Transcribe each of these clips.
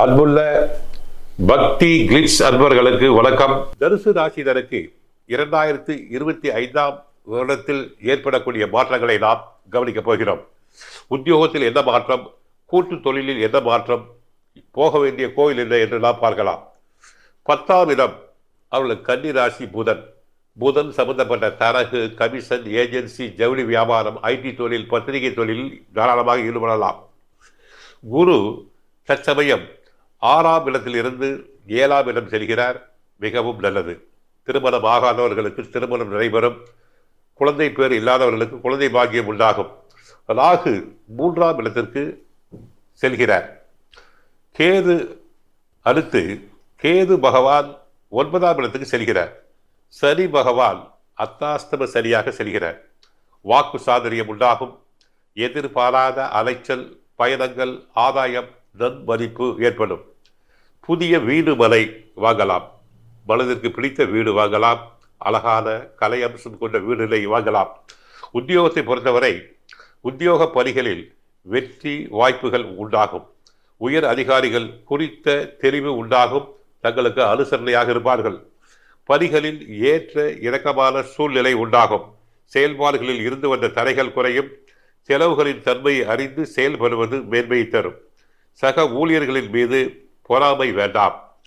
அன்புள்ள பக்தி கிளிட்ஸ் அன்பர்களுக்கு வணக்கம். தனுசு ராசினருக்கு இரண்டாயிரத்தி இருபத்தி ஐந்தாம் வருடத்தில் ஏற்படக்கூடிய மாற்றங்களை நாம் கவனிக்கப் போகிறோம். உத்தியோகத்தில் என்ன மாற்றம் கூட்டு தொழிலில் என்ன மாற்றம் போக வேண்டிய கோயில் என்ன என்று நாம் பார்க்கலாம். பத்தாம் இடம் அவர்களுக்கு கன்னி ராசி புதன். புதன் சம்பந்தப்பட்ட தரகு கமிஷன் ஏஜென்சி ஜவுளி வியாபாரம் ஐடி தொழில் பத்திரிகை தொழிலில் தாராளமாக ஈடுபடலாம். குரு தற்சமயம் ஆறாம் இடத்திலிருந்து ஏழாம் இடம் செல்கிறார். மிகவும் நல்லது. திருமணம் ஆகாதவர்களுக்கு திருமணம் நடைபெறும். குழந்தை பேர் இல்லாதவர்களுக்கு குழந்தை பாக்கியம் உண்டாகும். ராகு மூன்றாம் இடத்திற்கு செல்கிறார். கேது அடுத்து கேது பகவான் ஒன்பதாம் இடத்துக்கு செல்கிறார். சனி பகவான் அத்தாஸ்தம சரியாக செல்கிறார். வாக்கு சாதுரியம் உண்டாகும். எதிர்பாராத அலைச்சல் பயணங்கள் ஆதாயம் நன்மதிப்பு ஏற்படும். புதிய வீடு மனை வாங்கலாம். மனதிற்கு பிடித்த வீடு வாங்கலாம். அழகான கலை அம்சம் கொண்ட வீடுகளை வாங்கலாம். உத்தியோகத்தை பொறுத்தவரை உத்தியோக பணிகளில் வெற்றி வாய்ப்புகள் உண்டாகும். உயர் அதிகாரிகள் குறித்த தெரிவு உண்டாகும். தங்களுக்கு அனுசரணையாக இருப்பார்கள். பணிகளில் ஏற்ற இணக்கமான சூழ்நிலை உண்டாகும். செயல்பாடுகளில் இருந்து வந்த தடைகள் குறையும். செலவுகளின் தன்மையை அறிந்து செயல்படுவது மேன்மையை தரும். சக ஊழியர்களின் மீது பொறாமை வேண்டாம்.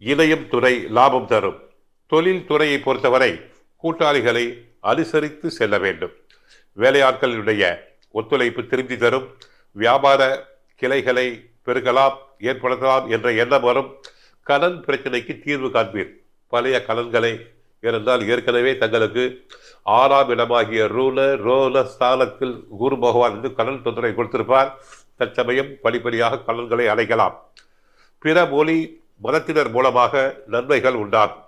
இணையம் துறை லாபம் தரும். தொழில் துறையை பொறுத்தவரை கூட்டாளிகளை அனுசரித்து செல்ல வேண்டும். வேலையாட்களினுடைய ஒத்துழைப்பு திரும்பி தரும். வியாபார கிளைகளை பெருகலாம் ஏற்படுத்தலாம் என்ற எண்ணம் வரும். கடன் பிரச்சனைக்கு தீர்வு காண்பீர். பழைய கடன்களை இருந்தால் ஏற்கனவே தங்களுக்கு ஆறாம் இடமாகிய ரூல ரோல ஸ்தானத்தில் குரு பகவான் என்று கடன் தொந்தரவை கொடுத்திருப்பார். தற்சமயம் படிப்படியாக கலன்களை அடைக்கலாம். பிற மொழி மதத்தினர் மூலமாக நன்மைகள் உண்டாகும்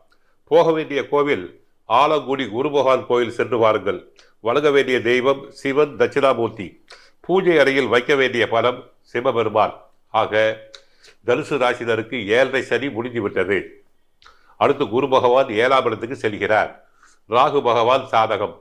போக வேண்டிய கோவில் ஆலங்குடி குருபகவான் கோயில் சென்று வாருங்கள். வழங்க வேண்டிய தெய்வம் சிவன் தட்சிணாமூர்த்தி. பூஜை அறையில் வைக்க வேண்டிய பலம் சிவபெருமான். ஆக தனுசு ராசினருக்கு ஏழரை சனி முடிஞ்சுவிட்டது அடுத்து குரு பகவான் ஏழாம் இடத்துக்கு செல்கிறார். ராகு பகவான் சாதகம்.